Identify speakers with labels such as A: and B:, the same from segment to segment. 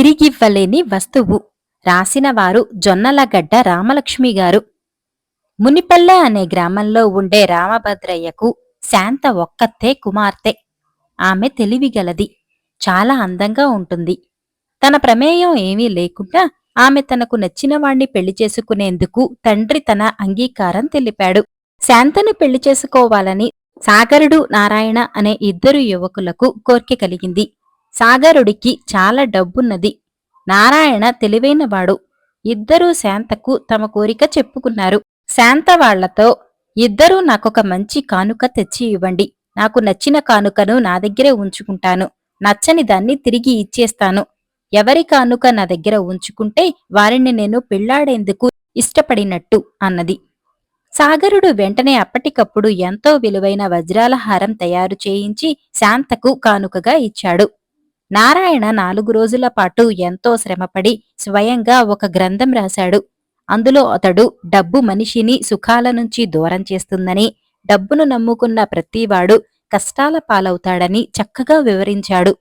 A: తిరిగివ్వలేని వస్తువు. రాసినవారు జొన్నలగడ్డ రామలక్ష్మి గారు. మునిపల్లె అనే గ్రామంలో ఉండే రామభద్రయ్యకు శాంత ఒక్కతే కుమార్తె. ఆమె తెలివిగలది. చాలా అందంగా ఉంటుంది. తన ప్రమేయం ఏమీ లేకుండా ఆమె తనకు నచ్చినవాణ్ణి పెళ్ళి చేసుకునేందుకు తండ్రి తన అంగీకారం తెలిపాడు. శాంతను పెళ్ళి చేసుకోవాలని సాగరుడు నారాయణ అనే ఇద్దరు యువకులకు కోర్కె కలిగింది. సాగరుడికి చాలా డబ్బున్నది. నారాయణ తెలివైనవాడు. ఇద్దరూ శాంతకు తమ కోరిక చెప్పుకున్నారు. శాంత వాళ్ళతో ఇద్దరూ నాకొక మంచి కానుక తెచ్చి ఇవ్వండి. నాకు నచ్చిన కానుకను నా దగ్గరే ఉంచుకుంటాను. నచ్చని దాన్ని తిరిగి ఇచ్చేస్తాను. ఎవరి కానుక నా దగ్గర ఉంచుకుంటే వారిని నేను పెళ్ళాడేందుకు ఇష్టపడినట్టు అన్నది. సాగరుడు వెంటనే అప్పటికప్పుడు ఎంతో విలువైన వజ్రాల హారం తయారు చేయించి శాంతకు కానుకగా ఇచ్చాడు. నారాయణ నాలుగు రోజుల పాటు ఎంతో శ్రమపడి స్వయంగా ఒక గ్రంథం రాశాడు. అందులో అతడు డబ్బు మనిషిని సుఖాల నుంచి దూరం చేస్తుందని డబ్బును నమ్ముకున్న ప్రతివాడు కష్టాల పాలవుతాడని చక్కగా వివరించాడు.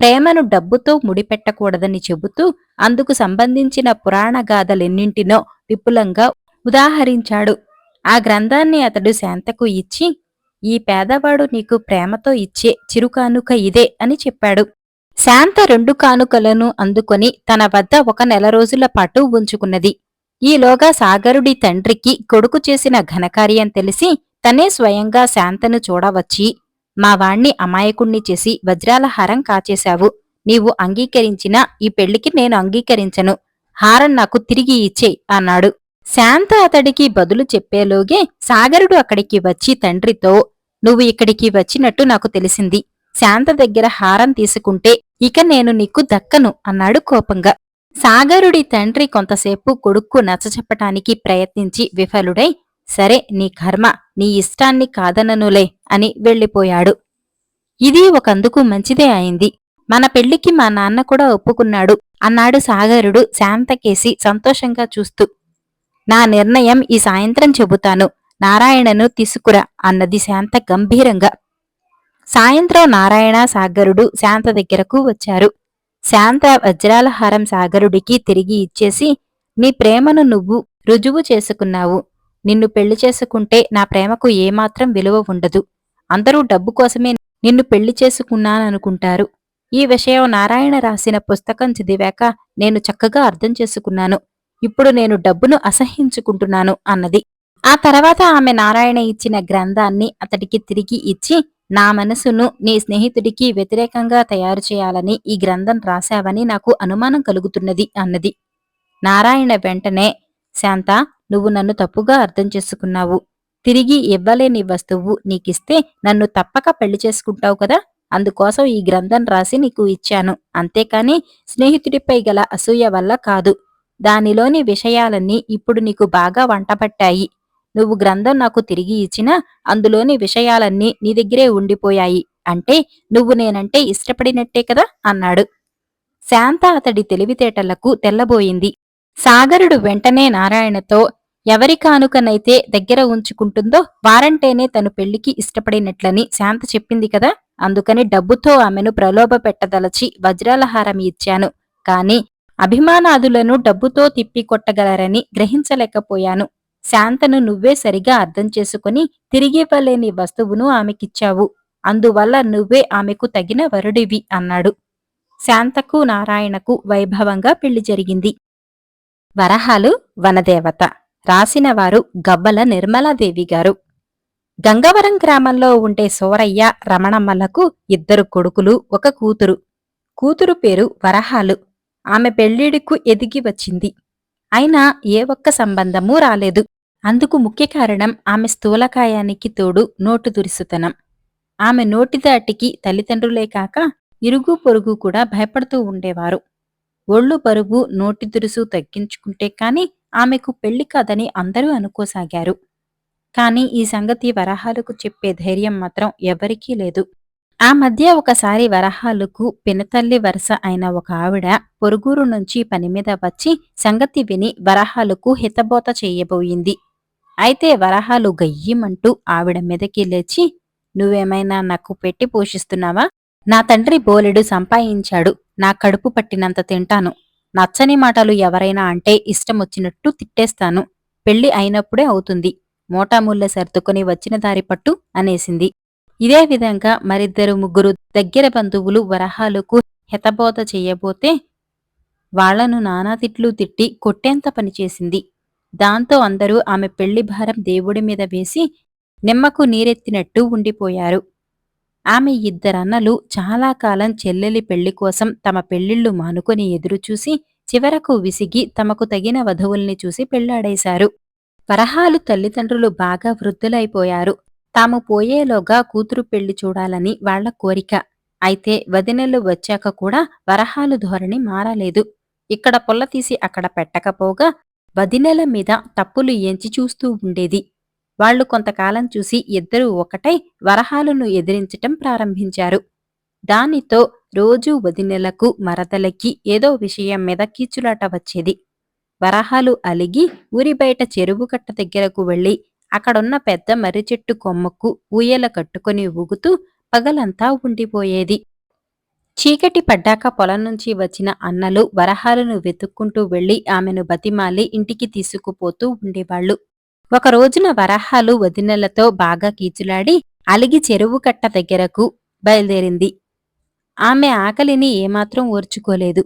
A: ప్రేమను డబ్బుతో ముడిపెట్టకూడదని చెబుతూ అందుకు సంబంధించిన పురాణ గాథలెన్నింటినో విపులంగా ఉదాహరించాడు. ఆ గ్రంథాన్ని అతడు శాంతకు ఇచ్చి ఈ పేదవాడు నీకు ప్రేమతో ఇచ్చే చిరుకానుక ఇదే అని చెప్పాడు. శాంత రెండు కానుకలను అందుకొని తన వద్ద ఒక నెల రోజుల పాటు ఉంచుకున్నది. ఈలోగా సాగరుడి తండ్రికి కొడుకు చేసిన ఘనకార్యం తెలిసి తనే స్వయంగా శాంతను చూడవచ్చి మా వాణ్ణి అమాయకుణ్ణి చేసి వజ్రాల హారం కాచేశావు. నీవు అంగీకరించినా ఈ పెళ్ళికి నేను అంగీకరించను. హారం నాకు తిరిగి ఇచ్చే అన్నాడు. శాంత అతడికి బదులు చెప్పేలోగే సాగరుడు అక్కడికి వచ్చి తండ్రితో నువ్వు ఇక్కడికి వచ్చినట్టు నాకు తెలిసింది. శాంత దగ్గర హారం తీసుకుంటే ఇక నేను నీకు దక్కను అన్నాడు కోపంగా. సాగరుడి తండ్రి కొంతసేపు కొడుక్కు నచ్చచెప్పటానికి ప్రయత్నించి విఫలుడై సరే నీ కర్మ నీ ఇష్టాన్ని కాదననులే అని వెళ్ళిపోయాడు. ఇది ఒకందుకు మంచిదే అయింది. మన పెళ్ళికి మా నాన్న కూడా ఒప్పుకున్నాడు అన్నాడు సాగరుడు శాంతకేసి సంతోషంగా చూస్తూ. నా నిర్ణయం ఈ సాయంత్రం చెబుతాను. నారాయణను తీసుకురా అన్నది శాంత గంభీరంగా. సాయంత్రం నారాయణ సాగరుడు శాంత దగ్గరకు వచ్చారు. శాంత వజ్రాల హారం సాగరుడికి తిరిగి ఇచ్చేసి నీ ప్రేమను నువ్వు రుజువు చేసుకున్నావు. నిన్ను పెళ్ళి చేసుకుంటే నా ప్రేమకు ఏమాత్రం విలువ ఉండదు. అందరూ డబ్బు కోసమే నిన్ను పెళ్ళి చేసుకున్నాననుకుంటారు. ఈ విషయం నారాయణ రాసిన పుస్తకం చదివాక నేను చక్కగా అర్థం చేసుకున్నాను. ఇప్పుడు నేను డబ్బును అసహించుకుంటున్నాను అన్నది. ఆ తర్వాత ఆమె నారాయణ ఇచ్చిన గ్రంథాన్ని అతడికి తిరిగి ఇచ్చి నా మనసును నీ స్నేహితుడికి వ్యతిరేకంగా తయారు చేయాలని ఈ గ్రంథం రాశావని నాకు అనుమానం కలుగుతున్నది అన్నది. నారాయణ వెంటనే శాంత నువ్వు నన్ను తప్పుగా అర్థం చేసుకున్నావు. తిరిగి ఇవ్వలేని వస్తువు నీకిస్తే నన్ను తప్పక పెళ్ళి చేసుకుంటావు కదా? అందుకోసం ఈ గ్రంథం రాసి నీకు ఇచ్చాను. అంతేకాని స్నేహితుడిపై గల అసూయ వల్ల కాదు. దానిలోని విషయాలన్నీ ఇప్పుడు నీకు బాగా వంటపట్టాయి. నువ్వు గ్రంథం నాకు తిరిగి ఇచ్చినా అందులోని విషయాలన్నీ నీ దగ్గరే ఉండిపోయాయి. అంటే నువ్వు నేనంటే ఇష్టపడినట్టే కదా? అన్నాడు. శాంత అతడి తెలివితేటలకు తెల్లబోయింది. సాగరుడు వెంటనే నారాయణతో ఎవరి కానుకనైతే దగ్గర ఉంచుకుంటుందో వారంటేనే తను పెళ్ళికి ఇష్టపడినట్లని శాంత చెప్పింది కదా? అందుకని డబ్బుతో ఆమెను ప్రలోభ పెట్టదలచి వజ్రాలహారం ఇచ్చాను. కాని అభిమానాదులను డబ్బుతో తిప్పికొట్టగలరని గ్రహించలేకపోయాను. శాంతను నువ్వే సరిగా అర్థం చేసుకుని తిరిగివ్వలేని వస్తువును ఆమెకిచ్చావు. అందువల్ల నువ్వే ఆమెకు తగిన వరుడివి అన్నాడు. శాంతకు నారాయణకు వైభవంగా పెళ్ళి జరిగింది. వరహాలు వనదేవత రాసినవారు గవ్వల నిర్మలాదేవి గారు గంగవరం గ్రామంలో ఉండే సోరయ్య రమణమ్మలకు ఇద్దరు కొడుకులు ఒక కూతురు. కూతురు పేరు వరహాలు. ఆమె పెళ్ళిడికు ఎదిగి వచ్చింది. అయినా ఏ ఒక్క సంబంధమూ రాలేదు. అందుకు ముఖ్య కారణం ఆమె స్థూలకాయానికి తోడు నోటు దురిసుతనం. ఆమె నోటి దాటికి తల్లిదండ్రులే కాక ఇరుగు పొరుగు కూడా భయపడుతూ ఉండేవారు. ఒళ్ళు బరువు నోటి దురుసు తగ్గించుకుంటే కాని ఆమెకు పెళ్ళి కాదని అందరూ అనుకోసాగారు. కాని ఈ సంగతి వరహాలకు చెప్పే ధైర్యం మాత్రం ఎవరికీ లేదు. ఆ మధ్య ఒకసారి వరహాలకు పినతల్లి వరుస అయిన ఒక ఆవిడ పొరుగురు నుంచి పని మీద వచ్చి సంగతి విని వరహాలకు హితబోత చేయబోయింది. అయితే వరహాలు గయ్యమంటూ ఆవిడ మీదకి లేచి నువ్వేమైనా నాకు పెట్టి పోషిస్తున్నావా? నా తండ్రి బోలెడు సంపాదించాడు నా కడుపు పట్టినంత తింటాను. నచ్చని మాటలు ఎవరైనా అంటే ఇష్టమొచ్చినట్టు తిట్టేస్తాను. పెళ్ళి అయినప్పుడే అవుతుంది. మోటాముళ్ళ సర్దుకొని వచ్చిన దారి పట్టు అనేసింది. ఇదే విధంగా మరిద్దరు ముగ్గురు దగ్గర బంధువులు వరహాలకు హెతబోధ చెయ్యబోతే వాళ్ళను నానా తిట్లు తిట్టి కొట్టేంత పనిచేసింది దాంతో అందరూ ఆమె పెళ్ళి భారం దేవుడి మీద వేసి నిమ్మకు నీరెత్తినట్టు ఉండిపోయారు. ఆమె ఇద్దరన్నలు చాలా కాలం చెల్లెలి పెళ్ళి కోసం తమ పెళ్ళిళ్ళు మానుకొని ఎదురుచూసి చివరకు విసిగి తమకు తగిన వధువుల్ని చూసి పెళ్ళాడేశారు. వరహాలు తల్లిదండ్రులు బాగా వృద్ధులైపోయారు. తాము పోయేలోగా కూతురు పెళ్ళి చూడాలని వాళ్ళ కోరిక. అయితే వదినెలు వచ్చాక కూడా వరహాలు ధోరణి మారలేదు. ఇక్కడ పొల్ల తీసి అక్కడ పెట్టకపోగా వదినెల మీద తప్పులు ఎంచి చూస్తూ ఉండేది. వాళ్ళు కొంతకాలం చూసి ఇద్దరూ ఒకటై వరహాలను ఎదిరించటం ప్రారంభించారు. దానితో రోజూ వదినెలకు మరదలకి ఏదో విషయం మీద కీచులాట వచ్చేది. వరహాలు అలిగి ఊరి బయట చెరువు కట్ట దగ్గరకు వెళ్ళి అక్కడున్న పెద్ద మర్రి చెట్టు కొమ్మకు ఊయల కట్టుకుని ఊగుతూ పగలంతా ఉండిపోయేది. చీకటి పడ్డాక పొలం నుంచి వచ్చిన అన్నలు వరహాలను వెతుక్కుంటూ వెళ్ళి ఆమెను బతిమాలి ఇంటికి తీసుకుపోతూ ఉండేవాళ్ళు ఒక రోజున వరహాలు వదినలతో బాగా కీచులాడి అలిగి చెరువు కట్ట దగ్గరకు బయలుదేరింది. ఆమె ఆకలిని ఏమాత్రం ఓర్చుకోలేదు.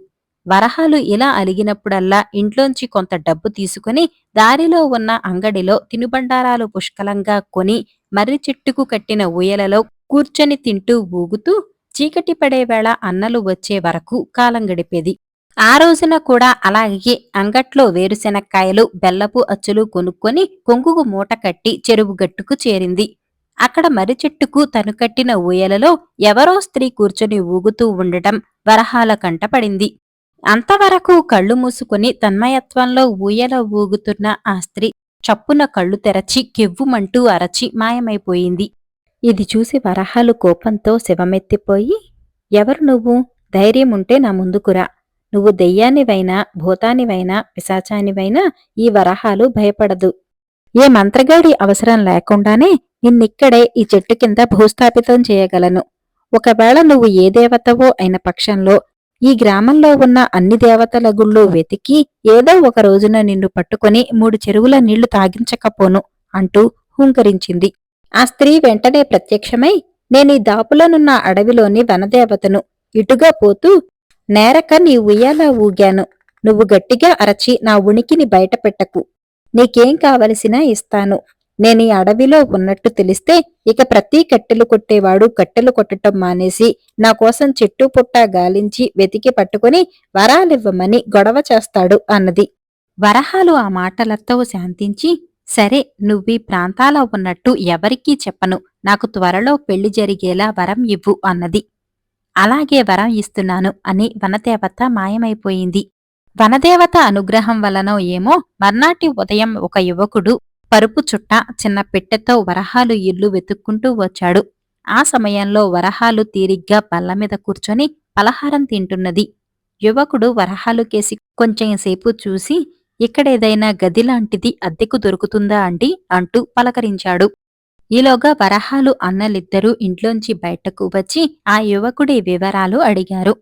A: వరహాలు ఇలా అలిగినప్పుడల్లా ఇంట్లోంచి కొంత డబ్బు తీసుకుని దారిలో ఉన్న అంగడిలో తినుబండారాలు పుష్కలంగా కొని మర్రి చెట్టుకు కట్టిన ఊయలలో కూర్చొని తింటూ ఊగుతూ చీకటి పడేవేళ అన్నలు వచ్చే వరకు కాలం గడిపేది. ఆ రోజున కూడా అలాగే అంగట్లో వేరుశెనక్కాయలు బెల్లపు అచ్చులు కొనుక్కొని కొంగుకు మూట కట్టి చెరువు గట్టుకు చేరింది. అక్కడ మర్రి చెట్టుకు తను కట్టిన ఊయలలో ఎవరో స్త్రీ కూర్చొని ఊగుతూ ఉండటం వరహాల కంటపడింది అంతవరకు కళ్ళు మూసుకుని తన్మయత్వంలో ఊయల ఊగుతున్న ఆ స్త్రీ చప్పున కళ్ళు తెరచి కెవ్వుమంటూ అరచి మాయమైపోయింది. ఇది చూసి వరహాలు కోపంతో శివమెత్తిపోయి ఎవరు నువ్వు? ధైర్యముంటే నా ముందుకురా. నువ్వు దెయ్యానివైనా భూతానివైనా పిశాచానివైనా ఈ వరహాలు భయపడదు. ఏ మంత్రగాడి అవసరం లేకుండానే నిన్నిక్కడే ఈ చెట్టు కింద భూస్థాపితం చేయగలను. ఒకవేళ నువ్వు ఏ దేవతవో అయిన పక్షంలో ఈ గ్రామంలో ఉన్న అన్ని దేవతల గుళ్ళు వెతికి ఏదో ఒక రోజున నిన్ను పట్టుకొని మూడు చెరువుల నీళ్ళు తాగించకపోను అంటూ హుంకరించింది. ఆ స్త్రీ వెంటనే ప్రత్యక్షమై నేనీ దాపులనున్న అడవిలోని వనదేవతను ఇటుగా పోతూ నేరక నీ ఉయ్యాలా ఊగాను. నువ్వు గట్టిగా అరచి నా ఉనికిని బయటపెట్టకు. నీకేం కావలసినా ఇస్తాను. నేను ఈ అడవిలో ఉన్నట్టు తెలిస్తే ఇక ప్రతి కట్టెలు కొట్టేవాడు కట్టెలు కొట్టటం మానేసి నా కోసం చెట్టు పుట్ట గాలించి వెతికి పట్టుకుని వరాలివ్వమని గొడవ చేస్తాడు అన్నది. వరహాలు ఆ మాటలతో శాంతించి సరే నువ్వీ ప్రాంతాలో ఉన్నట్టు ఎవరికీ చెప్పను. నాకు త్వరలో పెళ్ళి జరిగేలా వరం ఇవ్వు అన్నది. అలాగే వరం ఇస్తున్నాను అని వనదేవత మాయమైపోయింది. వనదేవత అనుగ్రహం వలనో ఏమో మర్నాటి ఉదయం ఒక యువకుడు పరుపు చుట్ట చిన్న పెట్టెతో వరహాలు ఇల్లు వెతుక్కుంటూ వచ్చాడు. ఆ సమయంలో వరహాలు తీరిగ్గా బల్ల మీద కూర్చొని పలహారం తింటున్నది. యువకుడు వరహాలు కేసి కొంచెంసేపు చూసి ఇక్కడేదైనా గదిలాంటిది అద్దెకు దొరుకుతుందా అండి? అంటూ పలకరించాడు. ఈలోగా వరహాలు అన్నలిద్దరూ ఇంట్లోంచి బయటకు వచ్చి ఆ యువకుడి వివరాలు అడిగారు.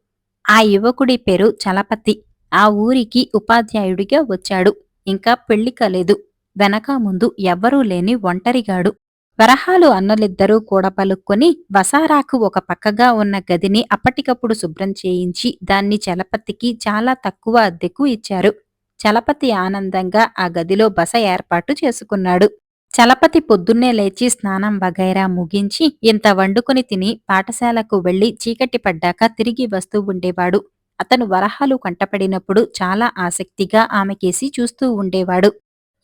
A: ఆ యువకుడి పేరు చలపతి. ఆ ఊరికి ఉపాధ్యాయుడిగా వచ్చాడు. ఇంకా పెళ్ళి కాలేదు. వెనక ముందు ఎవ్వరూ లేని ఒంటరిగాడు. వరహాలు అన్నలిద్దరూ కూడా పలుక్కొని వసారాకు ఒక పక్కగా ఉన్న గదిని అప్పటికప్పుడు శుభ్రం చేయించి దాన్ని చలపతికి చాలా తక్కువ అద్దెకు ఇచ్చారు. చలపతి ఆనందంగా ఆ గదిలో బస ఏర్పాటు చేసుకున్నాడు. చలపతి పొద్దున్నే లేచి స్నానం వగైరా ముగించి ఇంత వండుకొని తిని పాఠశాలకు వెళ్ళి చీకటి పడ్డాక తిరిగి వస్తూ ఉండేవాడు. అతను వరహాలు కంటపడినప్పుడు చాలా ఆసక్తిగా ఆమెకేసి చూస్తూ ఉండేవాడు.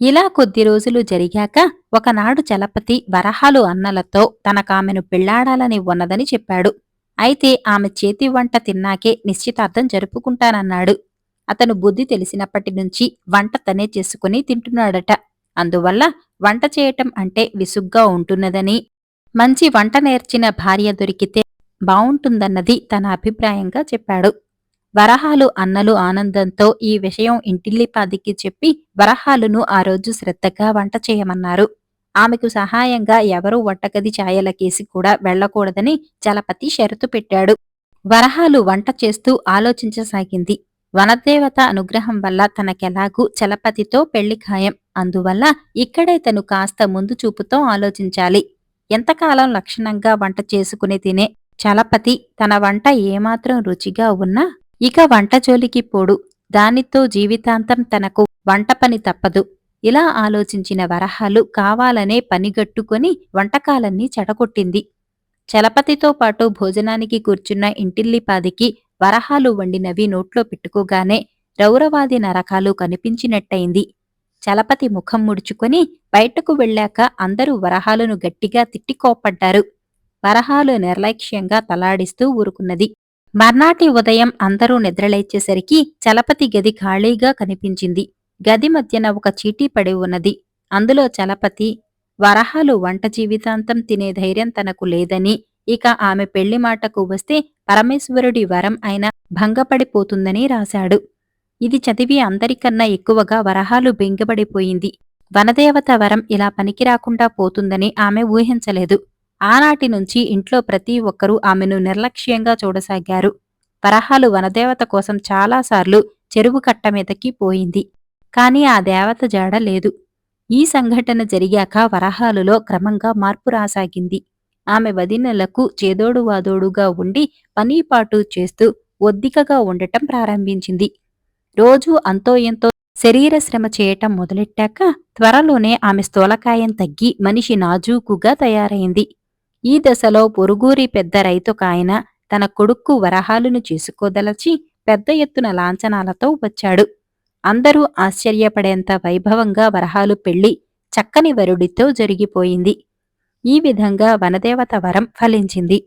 A: ఇలా కొద్ది రోజులు జరిగాక ఒకనాడు చలపతి వరహాలు అన్నలతో తనకామెను పెళ్ళాడాలని ఉన్నదని చెప్పాడు. అయితే ఆమె చేతి వంట తిన్నాకే నిశ్చితార్థం జరుపుకుంటానన్నాడు. అతను బుద్ధి తెలిసినప్పటి నుంచి వంట తనే చేసుకుని తింటున్నాడట. అందువల్ల వంట చేయటం అంటే విసుగ్గా ఉంటున్నదని. మంచి వంట నేర్చిన భార్య దొరికితే బావుంటుందన్నది తన అభిప్రాయంగా చెప్పాడు. వరహాలు అన్నలు ఆనందంతో ఈ విషయం ఇంటిల్లిపాదికి చెప్పి వరహాలును ఆ రోజు శ్రద్ధగా వంట చేయమన్నారు. ఆమెకు సహాయంగా ఎవరూ వంటగది ఛాయలకేసి కూడా వెళ్ళకూడదని చలపతి షరతు పెట్టాడు. వరహాలు వంట చేస్తూ ఆలోచించసాగింది. వనదేవత అనుగ్రహం వల్ల తనకెలాగూ చలపతితో పెళ్ళి ఖాయం. అందువల్ల ఇక్కడే తను కాస్త ముందు చూపుతో ఆలోచించాలి. ఎంతకాలం లక్షణంగా వంట చేసుకుని తినే చలపతి తన వంట ఏమాత్రం రుచిగా ఉన్నా ఇక వంట జోలికి పోడు. దానితో జీవితాంతం తనకు వంట పని తప్పదు. ఇలా ఆలోచించిన వరహాలు కావాలనే పనిగట్టుకొని వంటకాలన్నీ చెడగొట్టింది. చలపతితో పాటు భోజనానికి కూర్చున్న ఇంటిల్లిపాదికి వరహాలు వండినవి నోట్లో పెట్టుకోగానే రౌరవాది నరకాలు కనిపించినట్టయింది. చలపతి ముఖం ముడుచుకొని బయటకు వెళ్ళాక అందరూ వరహాలను గట్టిగా తిట్టి కోప్పడ్డారు. వరహాలు నిర్లక్ష్యంగా తలాడిస్తూ ఊరుకున్నది. మర్నాటి ఉదయం అందరూ నిద్రలేచేసరికి చలపతి గది ఖాళీగా కనిపించింది. గది మధ్యన ఒక చీటీ పడి ఉన్నది. అందులో చలపతి వరహాలు వంట జీవితాంతం తినే ధైర్యం తనకు లేదని ఇక ఆమె పెళ్ళి మాటకు వస్తే పరమేశ్వరుడి వరం అయిన భంగపడిపోతుందని రాశాడు. ఇది చదివి అందరికన్నా ఎక్కువగా వరహాలు బెంగపడిపోయింది. వనదేవత వరం ఇలా పనికిరాకుండా పోతుందని ఆమె ఊహించలేదు. ఆనాటి నుంచి ఇంట్లో ప్రతి ఒక్కరూ ఆమెను నిర్లక్ష్యంగా చూడసాగారు. వరహాలు వనదేవత కోసం చాలాసార్లు చెరువు కట్ట మీదకి పోయింది. కాని ఆ దేవత జాడ లేదు. ఈ సంఘటన జరిగాక వరహాలులో క్రమంగా మార్పు రాసాగింది. ఆమె వదినలకు చేదోడు వాదోడుగా ఉండి పనీపాటు చేస్తూ ఒద్దికగా ఉండటం ప్రారంభించింది. రోజూ అంతో ఎంతో శరీర శ్రమ చేయటం మొదలెట్టాక త్వరలోనే ఆమె స్థూలకాయం తగ్గి మనిషి నాజూకుగా తయారైంది. ఈ దశలో పొరుగూరి పెద్ద రైతుకాయన తన కొడుక్కు వరహాలను చేసుకోదలచి పెద్ద ఎత్తున లాంఛనాలతో వచ్చాడు. అందరూ ఆశ్చర్యపడేంత వైభవంగా వరహాలు పెళ్ళి చక్కని వరుడితో జరిగిపోయింది. ఈ విధంగా వనదేవత వరం ఫలించింది.